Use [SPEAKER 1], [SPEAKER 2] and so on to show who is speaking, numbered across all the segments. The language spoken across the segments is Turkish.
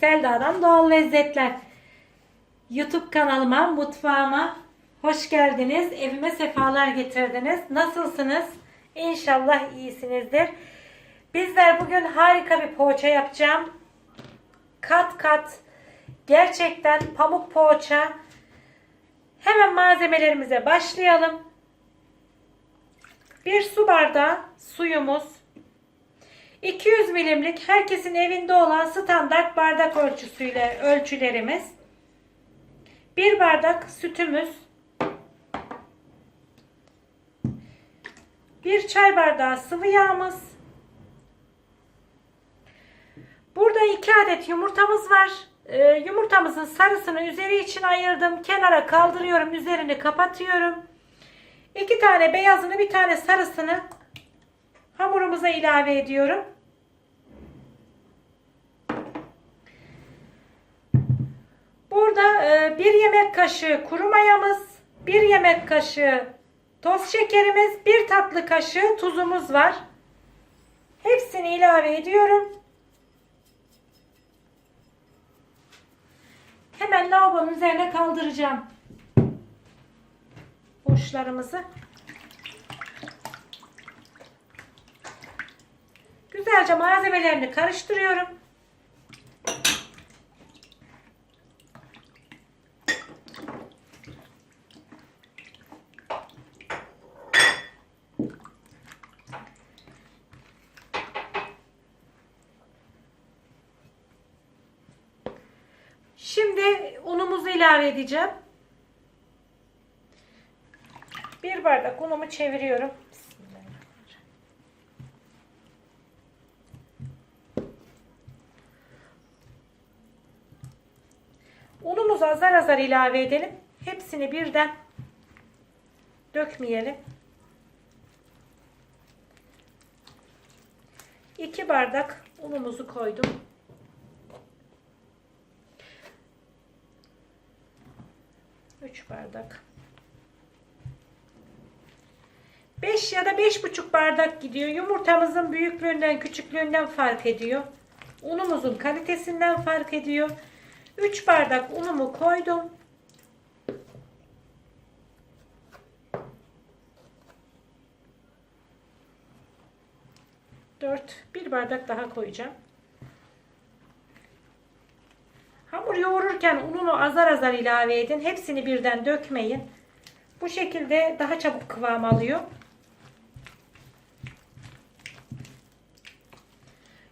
[SPEAKER 1] Selda'dan Doğal Lezzetler. YouTube kanalıma, mutfağıma hoş geldiniz. Evime sefalar getirdiniz. Nasılsınız? İnşallah iyisinizdir. Bizler bugün harika bir poğaça yapacağım. Kat kat gerçekten pamuk poğaça. Hemen malzemelerimize başlayalım. Bir su bardağı suyumuz, 200 milimlik herkesin evinde olan standart bardak ölçüsüyle ölçülerimiz. Bir bardak sütümüz. Bir çay bardağı sıvı yağımız. Burada iki adet yumurtamız var. Ee, yumurtamızın sarısını üzeri için ayırdım. Kenara kaldırıyorum. Üzerini kapatıyorum. İki tane beyazını bir tane sarısını hamurumuza ilave ediyorum. Burada e, bir yemek kaşığı kuru mayamız, bir yemek kaşığı toz şekerimiz, bir tatlı kaşığı tuzumuz var. Hepsini ilave ediyorum. Hemen lavabonun üzerine kaldıracağım boşlarımızı. Güzelce malzemelerini karıştırıyorum. Şimdi unumuzu ilave edeceğim. Bir bardak unumu çeviriyorum. Azar ilave edelim. Hepsini birden dökmeyelim. 2 bardak unumuzu koydum. Üç bardak. 5 ya da 5,5 bardak gidiyor. Yumurtamızın büyüklüğünden, küçüklüğünden fark ediyor. Unumuzun kalitesinden fark ediyor. 3 bardak unumu koydum. Dört, bir bardak daha koyacağım. Hamur yoğururken ununu azar azar ilave edin. Hepsini birden dökmeyin. Bu şekilde daha çabuk kıvam alıyor.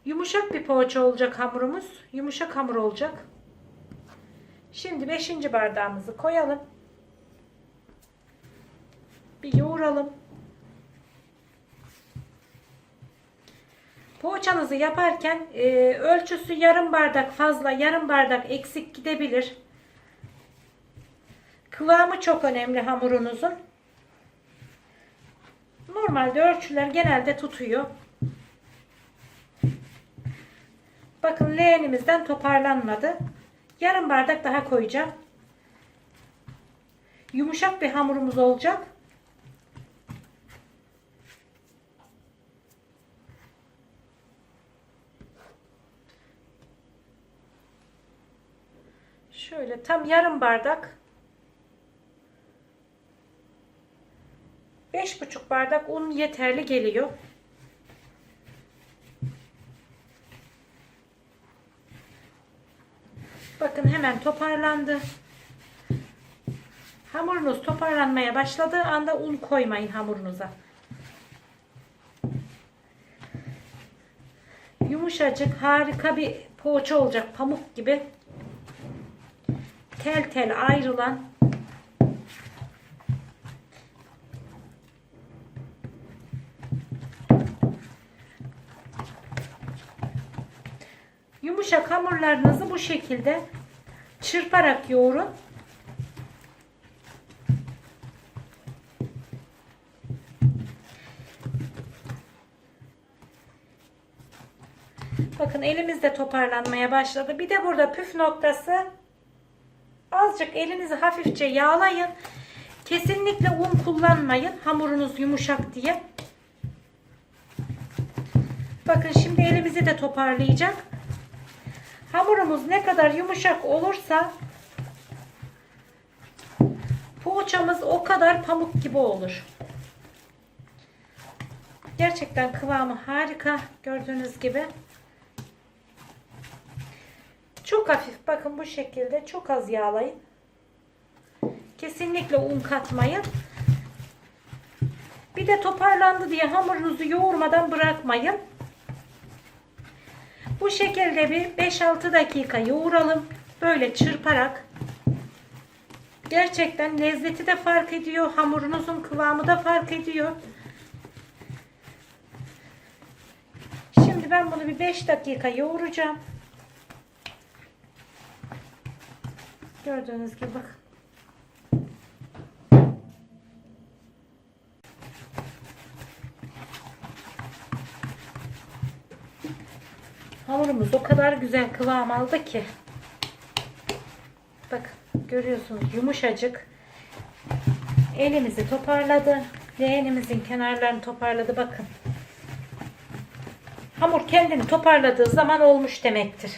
[SPEAKER 1] Yumuşak bir poğaça olacak hamurumuz. Yumuşak hamur olacak. Şimdi 5. bardağımızı koyalım. Bir yoğuralım. Poğaçanızı yaparken e, ölçüsü yarım bardak fazla, yarım bardak eksik gidebilir. Kıvamı çok önemli hamurunuzun. Normalde ölçüler genelde tutuyor. Bakın leğenimizden toparlanmadı. Yarım bardak daha koyacağım. Yumuşak bir hamurumuz olacak. Şöyle tam yarım bardak. Beş buçuk bardak un yeterli geliyor. Bakın hemen toparlandı. Hamurunuz toparlanmaya başladığı anda un koymayın hamurunuza. Yumuşacık harika bir poğaça olacak pamuk gibi. Tel tel ayrılan Yumuşak hamurlarınızı bu şekilde çırparak yoğurun. Bakın elimiz de toparlanmaya başladı. Bir de burada püf noktası azıcık elinizi hafifçe yağlayın. Kesinlikle un kullanmayın. Hamurunuz yumuşak diye. Bakın şimdi elimizi de toparlayacak. Hamurumuz ne kadar yumuşak olursa poğaçamız o kadar pamuk gibi olur. Gerçekten kıvamı harika. Gördüğünüz gibi. Çok hafif. Bakın bu şekilde çok az yağlayın. Kesinlikle un katmayın. Bir de toparlandı diye hamurunuzu yoğurmadan bırakmayın. Bu şekilde bir 5-6 dakika yoğuralım. Böyle çırparak. Gerçekten lezzeti de fark ediyor. Hamurunuzun kıvamı da fark ediyor. Şimdi ben bunu bir 5 dakika yoğuracağım. Gördüğünüz gibi bakın. Hamurumuz o kadar güzel kıvam aldı ki. Bak görüyorsunuz yumuşacık. Elimizi toparladı. Leğenimizin kenarlarını toparladı bakın. Hamur kendini toparladığı zaman olmuş demektir.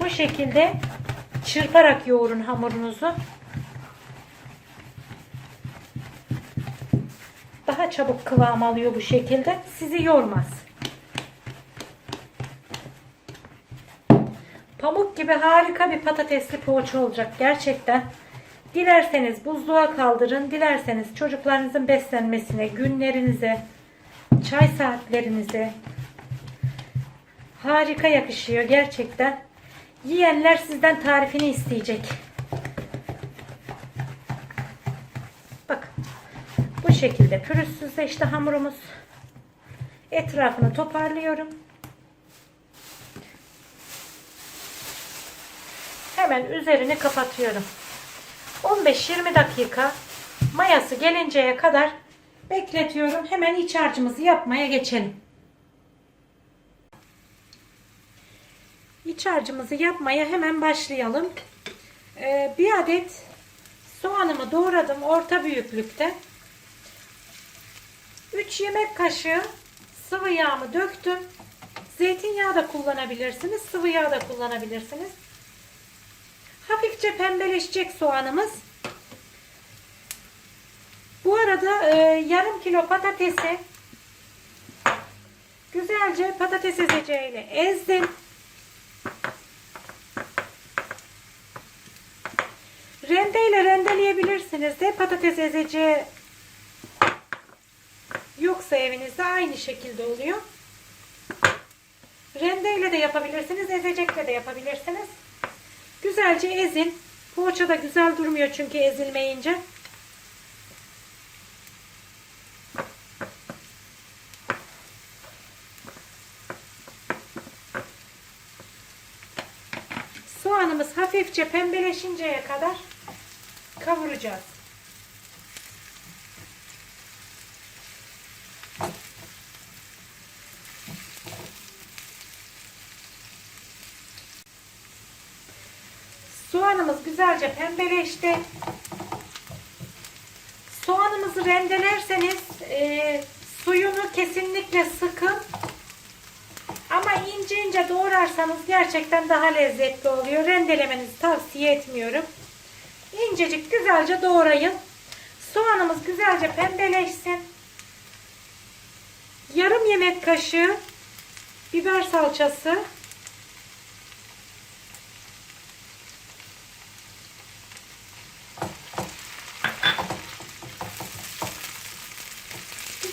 [SPEAKER 1] Bu şekilde çırparak yoğurun hamurunuzu. Daha çabuk kıvam alıyor bu şekilde. Sizi yormaz. Pamuk gibi harika bir patatesli poğaça olacak gerçekten. Dilerseniz buzluğa kaldırın, dilerseniz çocuklarınızın beslenmesine, günlerinize, çay saatlerinize harika yakışıyor gerçekten. Yiyenler sizden tarifini isteyecek. Bak. Şekilde pürüzsüzleşti hamurumuz. Etrafını toparlıyorum. Hemen üzerini kapatıyorum. 15-20 dakika mayası gelinceye kadar bekletiyorum. Hemen iç harcımızı yapmaya geçelim. İç harcımızı yapmaya hemen başlayalım. Ee, bir adet soğanımı doğradım orta büyüklükte. 3 yemek kaşığı sıvı yağımı döktüm. Zeytinyağı da kullanabilirsiniz. Sıvı yağ da kullanabilirsiniz. Hafifçe pembeleşecek soğanımız. Bu arada e, yarım kilo patatesi güzelce patates ezeceğiyle ezdim. Rendeyle rendeleyebilirsiniz de patates ezeceği yoksa evinizde aynı şekilde oluyor. Rendeyle de yapabilirsiniz, ezecekle de yapabilirsiniz. Güzelce ezin. Poğaça da güzel durmuyor çünkü ezilmeyince. Soğanımız hafifçe pembeleşinceye kadar kavuracağız. Soğanımız güzelce pembeleşti. Soğanımızı rendelerseniz e, suyunu kesinlikle sıkın. Ama ince ince doğrarsanız gerçekten daha lezzetli oluyor. Rendelemenizi tavsiye etmiyorum. İncecik güzelce doğrayın. Soğanımız güzelce pembeleşsin. Yarım yemek kaşığı biber salçası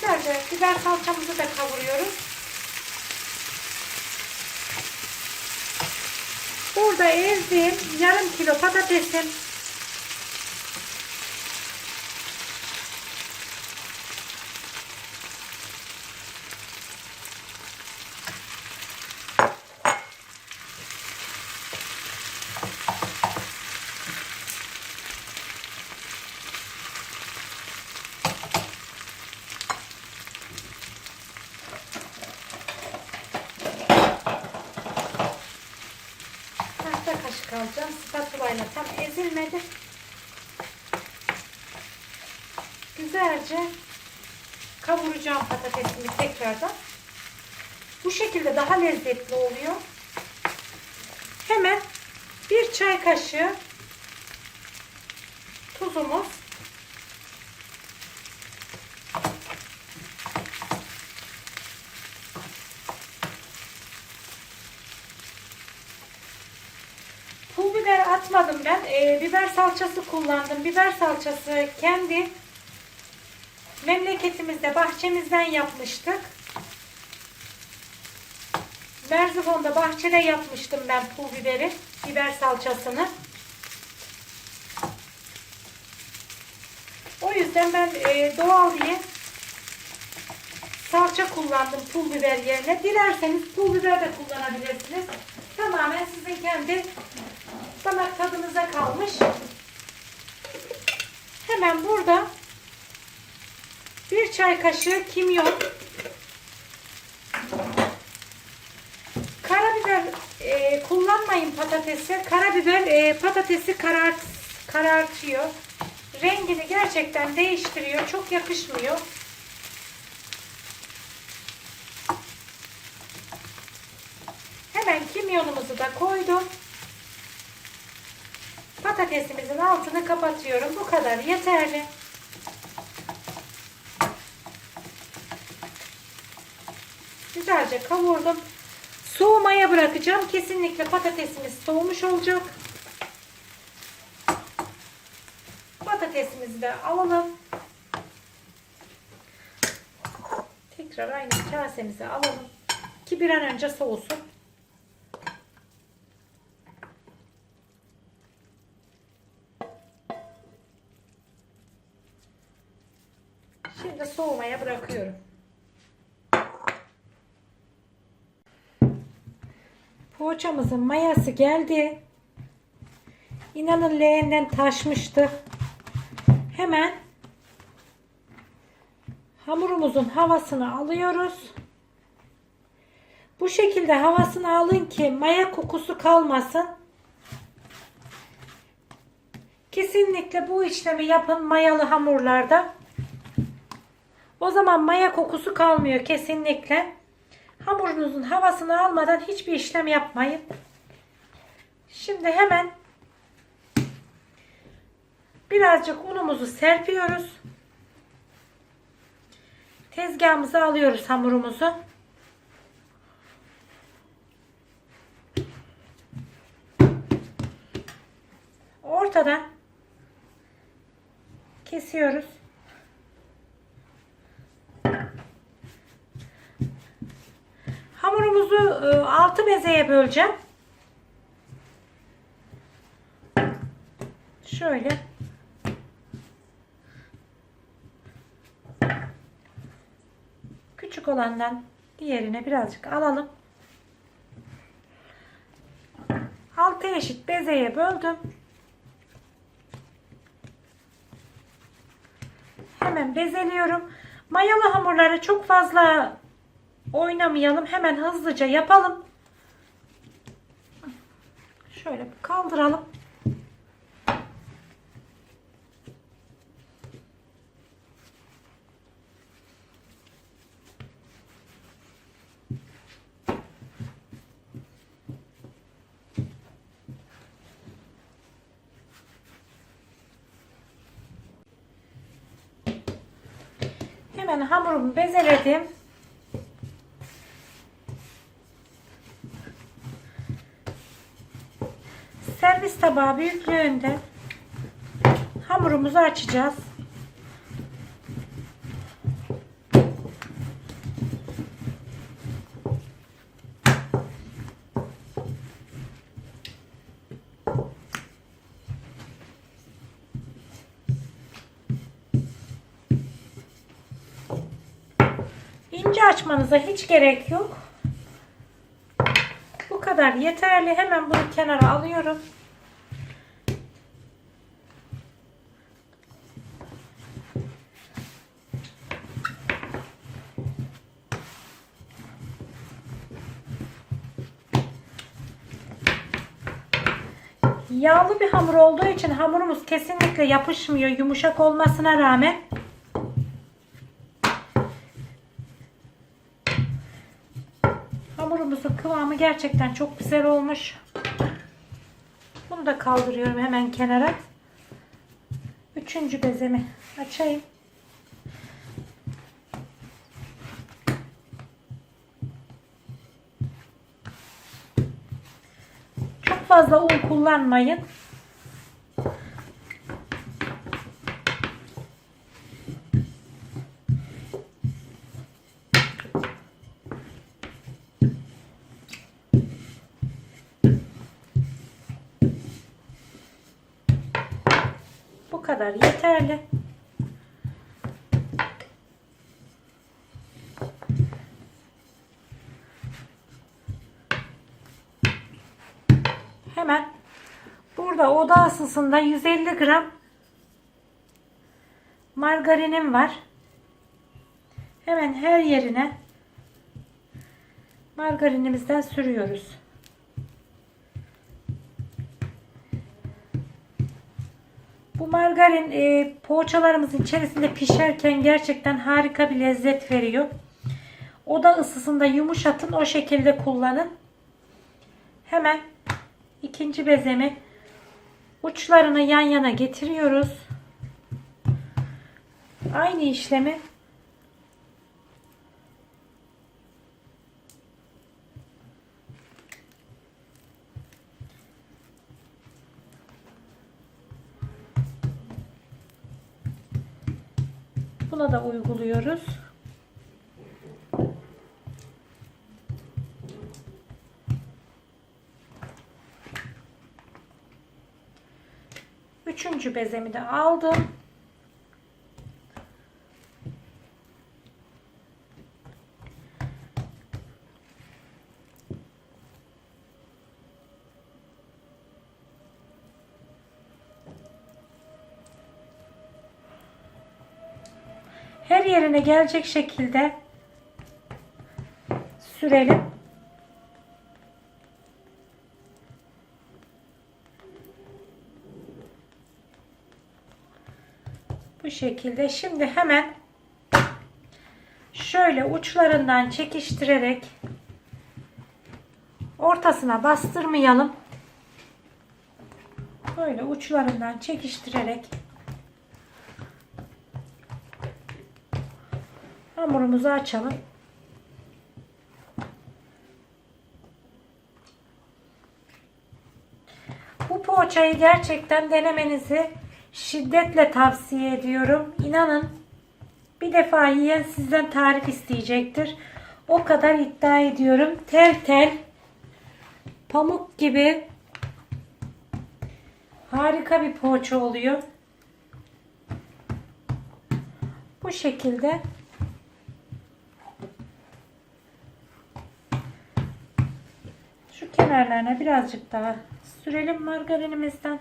[SPEAKER 1] Güzelce biber salçamızı da kavuruyoruz. Burada ezdiğim yarım kilo patatesim. Güzelce kavuracağım patatesimi tekrardan. Bu şekilde daha lezzetli oluyor. Hemen bir çay kaşığı tuzumuz. Pul biber atmadım ben. Ee, biber salçası kullandım. Biber salçası kendi memleketimizde bahçemizden yapmıştık. Merzifon'da bahçede yapmıştım ben pul biberi, biber salçasını. O yüzden ben e, doğal diye salça kullandım pul biber yerine. Dilerseniz pul biber de kullanabilirsiniz. Tamamen sizin kendi damak tadınıza kalmış. Hemen burada bir çay kaşığı kimyon, karabiber e, kullanmayın patatesi. Karabiber e, patatesi karart, karartıyor. Rengini gerçekten değiştiriyor. Çok yakışmıyor. Hemen kimyonumuzu da koydum. Patatesimizin altını kapatıyorum. Bu kadar yeterli. Güzelce kavurdum. Soğumaya bırakacağım. Kesinlikle patatesimiz soğumuş olacak. Patatesimizi de alalım. Tekrar aynı kasemize alalım. Ki bir an önce soğusun. Şimdi soğumaya bırakıyorum. Poğaçamızın mayası geldi. İnanın leğenden taşmıştı. Hemen hamurumuzun havasını alıyoruz. Bu şekilde havasını alın ki maya kokusu kalmasın. Kesinlikle bu işlemi yapın mayalı hamurlarda. O zaman maya kokusu kalmıyor kesinlikle. Hamurunuzun havasını almadan hiçbir işlem yapmayın. Şimdi hemen birazcık unumuzu serpiyoruz. Tezgahımıza alıyoruz hamurumuzu. Ortadan kesiyoruz. Hamurumuzu e, altı bezeye böleceğim. Şöyle. Küçük olandan diğerine birazcık alalım. Altı eşit bezeye böldüm. Hemen bezeliyorum. Mayalı hamurları çok fazla oynamayalım. Hemen hızlıca yapalım. Şöyle kaldıralım. Hemen hamurumu bezeledim. Tabağı büyüklüğünde hamurumuzu açacağız. İnce açmanıza hiç gerek yok. Bu kadar yeterli. Hemen bunu kenara alıyorum. Bir hamur olduğu için hamurumuz kesinlikle yapışmıyor yumuşak olmasına rağmen. sosumuzun kıvamı gerçekten çok güzel olmuş. Bunu da kaldırıyorum hemen kenara. Üçüncü bezemi açayım. Çok fazla un kullanmayın. Bu kadar yeterli. Hemen burada oda ısısında 150 gram margarinim var. Hemen her yerine margarinimizden sürüyoruz. Bu margarin e, poğaçalarımızın içerisinde pişerken gerçekten harika bir lezzet veriyor. Oda ısısında yumuşatın o şekilde kullanın. Hemen ikinci bezemi uçlarını yan yana getiriyoruz. Aynı işlemi buna da uyguluyoruz. Üçüncü bezemi de aldım. Her yerine gelecek şekilde sürelim. Bu şekilde. Şimdi hemen şöyle uçlarından çekiştirerek ortasına bastırmayalım. Böyle uçlarından çekiştirerek hamurumuzu açalım. Bu poğaçayı gerçekten denemenizi şiddetle tavsiye ediyorum. İnanın bir defa yiyen sizden tarif isteyecektir. O kadar iddia ediyorum. Tel tel pamuk gibi harika bir poğaça oluyor. Bu şekilde şu kenarlarına birazcık daha sürelim margarinimizden.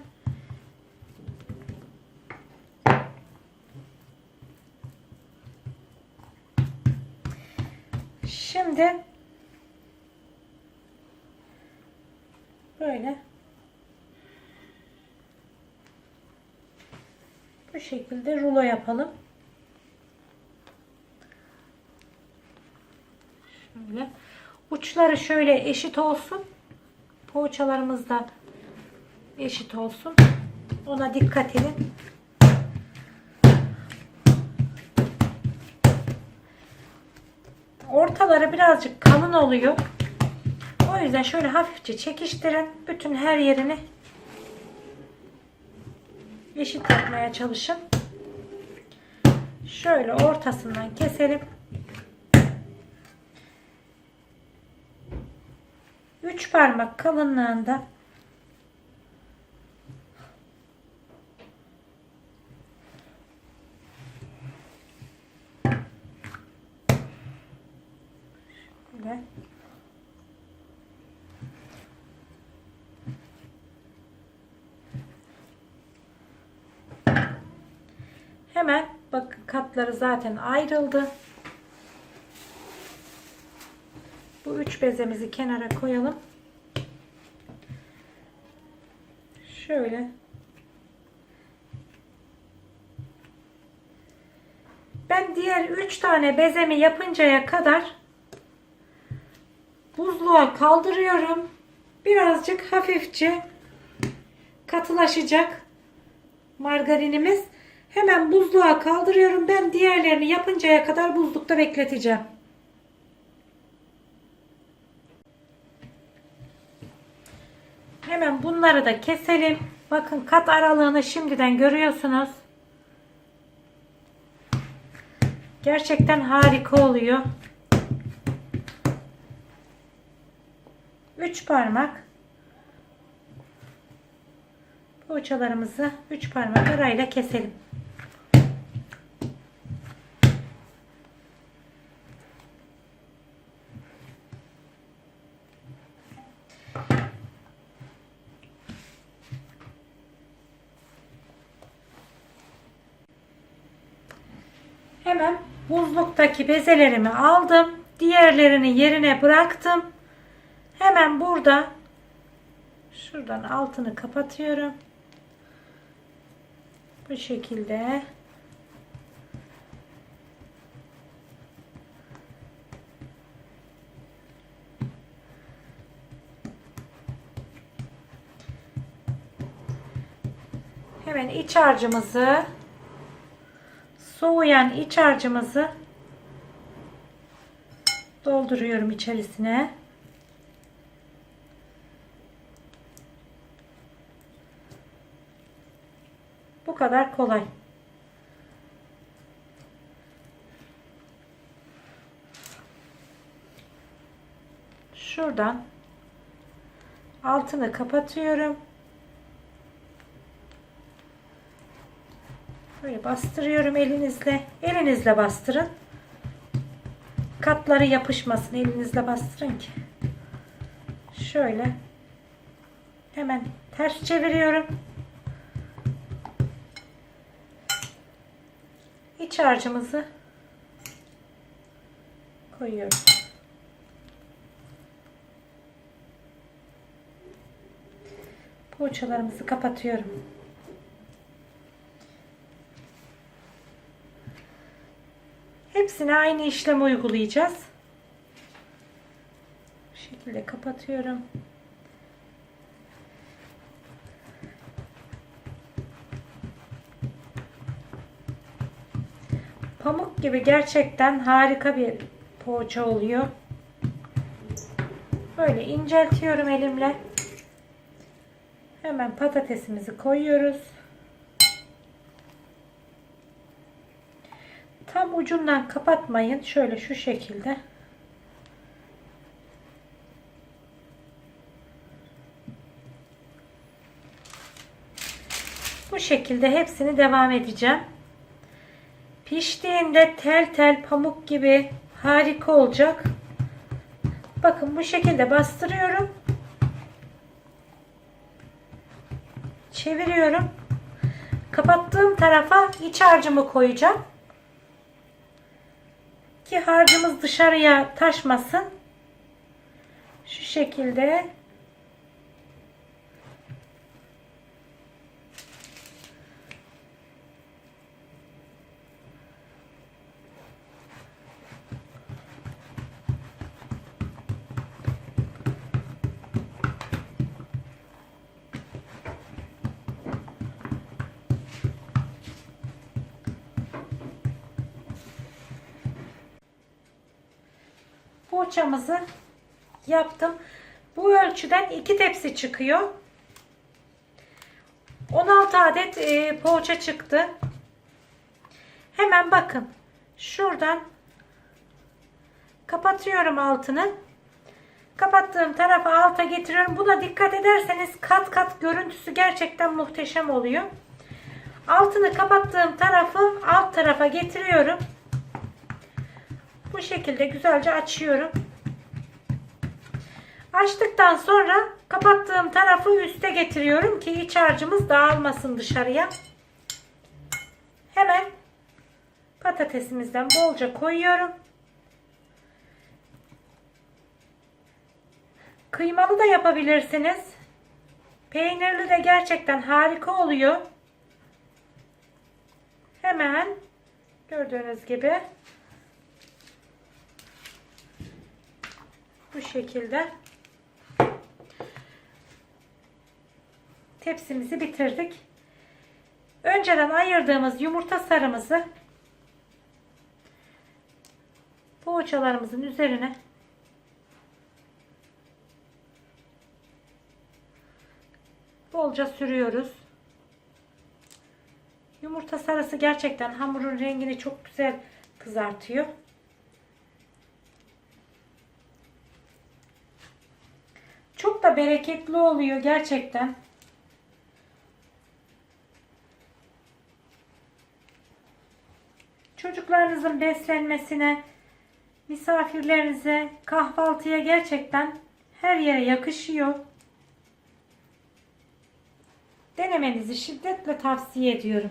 [SPEAKER 1] Şimdi böyle bu şekilde rulo yapalım. Şöyle uçları şöyle eşit olsun. Poğaçalarımız da eşit olsun. Ona dikkat edin. Ortaları birazcık kalın oluyor. O yüzden şöyle hafifçe çekiştirin. Bütün her yerini eşit yapmaya çalışın. Şöyle ortasından keselim. 3 parmak kalınlığında hemen bakın katları zaten ayrıldı. Bu üç bezemizi kenara koyalım. Şöyle. Ben diğer üç tane bezemi yapıncaya kadar buzluğa kaldırıyorum. Birazcık hafifçe katılaşacak margarinimiz. Hemen buzluğa kaldırıyorum. Ben diğerlerini yapıncaya kadar buzlukta bekleteceğim. Hemen bunları da keselim. Bakın kat aralığını şimdiden görüyorsunuz. Gerçekten harika oluyor. 3 parmak poğaçalarımızı 3 parmak arayla keselim. Hemen buzluktaki bezelerimi aldım. Diğerlerini yerine bıraktım. Hemen burada şuradan altını kapatıyorum. Bu şekilde Hemen iç harcımızı soğuyan iç harcımızı dolduruyorum içerisine. Bu kadar kolay. Şuradan altını kapatıyorum. Böyle bastırıyorum elinizle. Elinizle bastırın. Katları yapışmasın. Elinizle bastırın ki. Şöyle. Hemen ters çeviriyorum. İç harcımızı koyuyorum. Poğaçalarımızı kapatıyorum. Hepsine aynı işlemi uygulayacağız. Bu şekilde kapatıyorum. Pamuk gibi gerçekten harika bir poğaça oluyor. Böyle inceltiyorum elimle. Hemen patatesimizi koyuyoruz. Tam ucundan kapatmayın. Şöyle şu şekilde. Bu şekilde hepsini devam edeceğim. Piştiğinde tel tel pamuk gibi harika olacak. Bakın bu şekilde bastırıyorum. Çeviriyorum. Kapattığım tarafa iç harcımı koyacağım. Ki harcımız dışarıya taşmasın. Şu şekilde poğaçamızı yaptım. Bu ölçüden iki tepsi çıkıyor. 16 adet e, poğaça çıktı. Hemen bakın. Şuradan kapatıyorum altını. Kapattığım tarafa alta getiriyorum. Buna dikkat ederseniz kat kat görüntüsü gerçekten muhteşem oluyor. Altını kapattığım tarafı alt tarafa getiriyorum. Bu şekilde güzelce açıyorum. Açtıktan sonra kapattığım tarafı üste getiriyorum ki iç harcımız dağılmasın dışarıya. Hemen patatesimizden bolca koyuyorum. Kıymalı da yapabilirsiniz. Peynirli de gerçekten harika oluyor. Hemen gördüğünüz gibi Bu şekilde. Tepsimizi bitirdik. Önceden ayırdığımız yumurta sarımızı poğaçalarımızın üzerine bolca sürüyoruz. Yumurta sarısı gerçekten hamurun rengini çok güzel kızartıyor. Çok da bereketli oluyor gerçekten. Çocuklarınızın beslenmesine, misafirlerinize, kahvaltıya gerçekten her yere yakışıyor. Denemenizi şiddetle tavsiye ediyorum.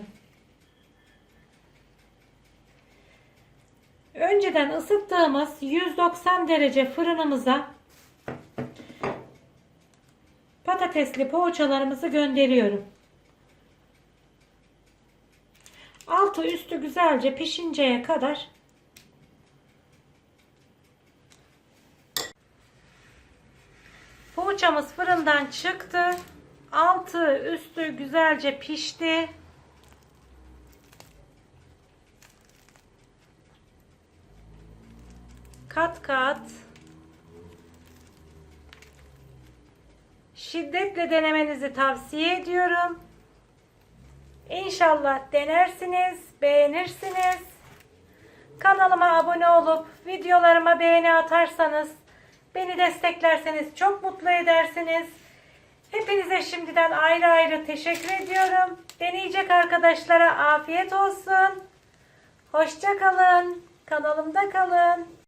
[SPEAKER 1] Önceden ısıttığımız 190 derece fırınımıza patatesli poğaçalarımızı gönderiyorum. Altı üstü güzelce pişinceye kadar Poğaçamız fırından çıktı. Altı üstü güzelce pişti. Kat kat. Şiddetle denemenizi tavsiye ediyorum. İnşallah denersiniz, beğenirsiniz. Kanalıma abone olup videolarıma beğeni atarsanız, beni desteklerseniz çok mutlu edersiniz. Hepinize şimdiden ayrı ayrı teşekkür ediyorum. Deneyecek arkadaşlara afiyet olsun. Hoşça kalın. Kanalımda kalın.